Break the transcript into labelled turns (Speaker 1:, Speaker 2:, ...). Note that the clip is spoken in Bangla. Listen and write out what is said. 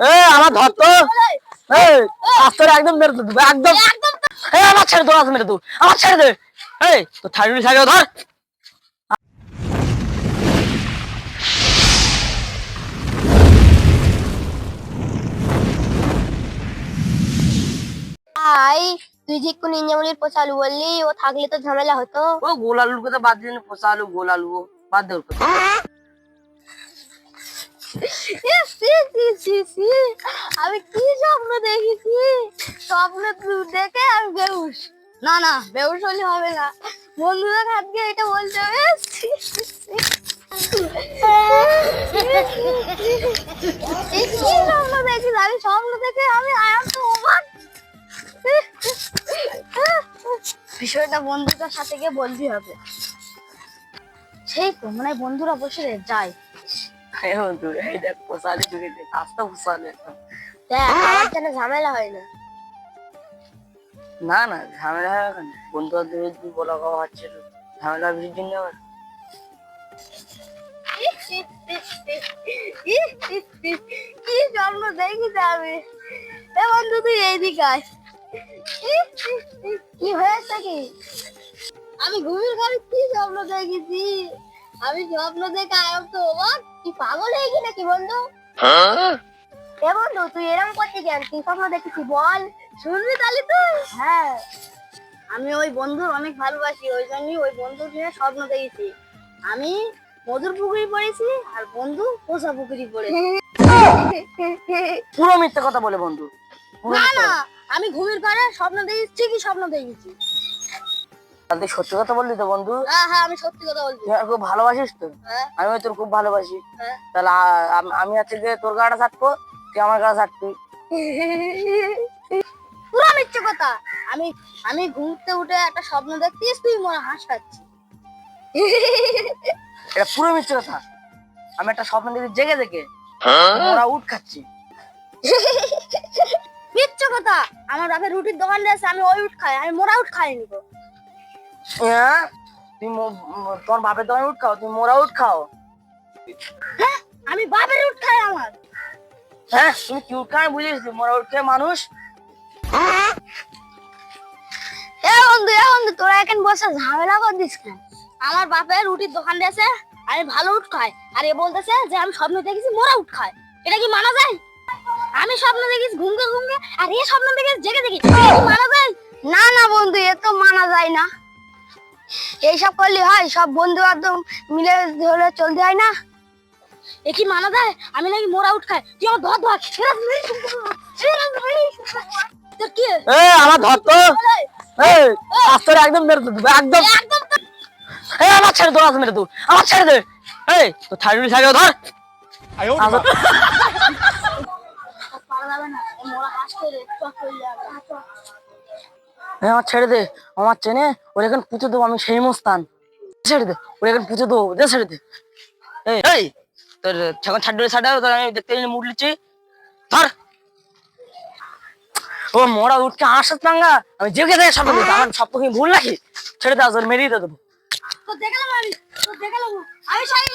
Speaker 1: এ আমার ধর তো। এই আস্তে একদম মেরে দেবো একদম। এই আমার ছেড়ে দে আজ মেরে দেবো আমার ছেড়ে দে। এই তো থার্টি সাইকেল ধর।
Speaker 2: ভাই তুই যে কোন ইঞ্জামলির পোচালু বললি ও থাকলে তো ঝামেলা হতো।
Speaker 1: ও গোল আলুর কথা বাদ দিন পোষা আলু গোল আলু বাদ দে
Speaker 2: ছি। আমি কি স্বপ্ন দেখেছি? স্বপ্ন দেখে আমি বেউস না না বেউস হলে হবে না। বন্ধুদের হাতকে এটা বলতে হবে কি স্বপ্ন দেখি আমি স্বপ্ন দেখে আমি আয়াম তো অবাক বিষয়টা বন্ধুদের সাথে গিয়ে বলতে হবে। সেই তো মানে বন্ধুরা বসে যায়।
Speaker 1: বন্ধু এই দেখ পোষা ঢুকে দে আস্তে পোষা
Speaker 2: দেখ আমার যেন ঝামেলা হয় না?
Speaker 1: না না ঝামেলা হবে কেন? বন্ধু বান্ধব বলা খাওয়া হচ্ছে ঝামেলা বেশির জন্য আবার।
Speaker 2: কি স্বপ্ন দেখিস আমি? এ বন্ধু তুই এইদিকে আয়। কি হয়েছে কি? আমি ঘুমিয়ে ঘরে কি স্বপ্ন দেখেছি? আমি স্বপ্ন দেখে আয়াম তো অবাক কি পাগল হয়ে গেলি নাকি বন্ধু? এ বন্ধু তুই এরকম করতে কেন? কি স্বপ্ন দেখেছি বল। শুনবি তাহলে তুই হ্যাঁ। আমি ওই বন্ধুর অনেক ভালোবাসি ওই জন্যই ওই বন্ধুর নিয়ে স্বপ্ন দেখেছি। আমি মধুর পুকুরি পড়েছি আর বন্ধু পোষা পুকুরি পড়েছি।
Speaker 1: পুরো মিথ্যে কথা বলে বন্ধু।
Speaker 2: না না আমি ঘুমির ঘরে স্বপ্ন দেখেছি ঠিকই স্বপ্ন দেখেছি।
Speaker 1: তাহলে তুই সত্যি কথা বললি তো বন্ধু?
Speaker 2: হ্যাঁ হ্যাঁ আমি সত্যি কথা বলছি।
Speaker 1: তুই খুব ভালোবাসিস তো?
Speaker 2: হ্যাঁ।
Speaker 1: আমি তোর খুব ভালোবাসি।
Speaker 2: হ্যাঁ।
Speaker 1: তাহলে আমি আজকে যে তোর গাড়া ছাড়বো তুই আমার গাড়া ছাড়বি।
Speaker 2: পুরো মিথ্যে কথা। আমি আমি ঘুমতে উঠে একটা স্বপ্ন দেখছিস তুই মনে হাঁস খাচ্ছি
Speaker 1: এটা পুরো মিথ্যে কথা। আমি একটা স্বপ্ন দেখি জেগে জেগে ওরা উঠ খাচ্ছি।
Speaker 2: মিথ্যে কথা। আমার বাপের রুটির দোকান রয়েছে আমি ওই উঠ খাই আমি মোরা উঠ খাইনি
Speaker 1: হ্যাঁ তুই মো- ম- তোমার বাপের উঠ খাও তুমি মোরা উঠ খাও।
Speaker 2: হ্যাঁ আমি বাপের উঠ খাই আমার।
Speaker 1: হ্যাঁ তুমি কি উঠ আমি বুঝেছি মোরা উঠ খেয়ে মানুষ।
Speaker 2: এ বন্ধু এ বন্ধু তোরা এখন বসে ঝামেলা করছিস কেন? আমার বাপের রুটির দোকান রয়েছে আমি ভালো উঠ খাই। আর এ বলতেছে যে আমি স্বপ্ন দেখেছি মোরা উঠ খায়। এটা কি মানা যায়? আমি স্বপ্ন দেখিস ঘুমকে ঘুমকে আর এ স্বপ্ন দেখিস জেগে দেখি মানা যায়? না না বন্ধু এ তো মানা যায় না। এইসব করলে হয় সব বন্ধু বান্ধব মিলে ধরে চলতে হয় না? এ কি মানা দেয় আমি নাকি মোরা উঠ খাই। তুই আমার ধর ধর। তোর কি?
Speaker 1: এ আমার ধর তো। এই আস্তে একদম মেরে একদম।
Speaker 2: একদম
Speaker 1: এই আমার ছেড়ে দে আজ মেরে দেবো আমার ছেড়ে দে। এই তো থার্টি সাইকেল ধর।
Speaker 2: পারা যাবে না। মোরা চক
Speaker 1: এই হ্যাঁ, আমার ছেড়ে দে। আমার চেনে ওর এখন পুজো দেবো, আমি সেই মস্তান। ছেড়ে দে, ওর এখন পুজো দেবো, দে ছেড়ে দে। এই তোর এখন ছাড় ছাড়া তোর আমি দেখতে মুড লিচ্ছি ধর। ও মরা উঠকে আসত পাঙ্গা আমি জেগে দেয় সব আমার সব তুমি ভুল নাকি? ছেড়ে দে তোর মেরিয়ে দেবো।
Speaker 2: আমি আমি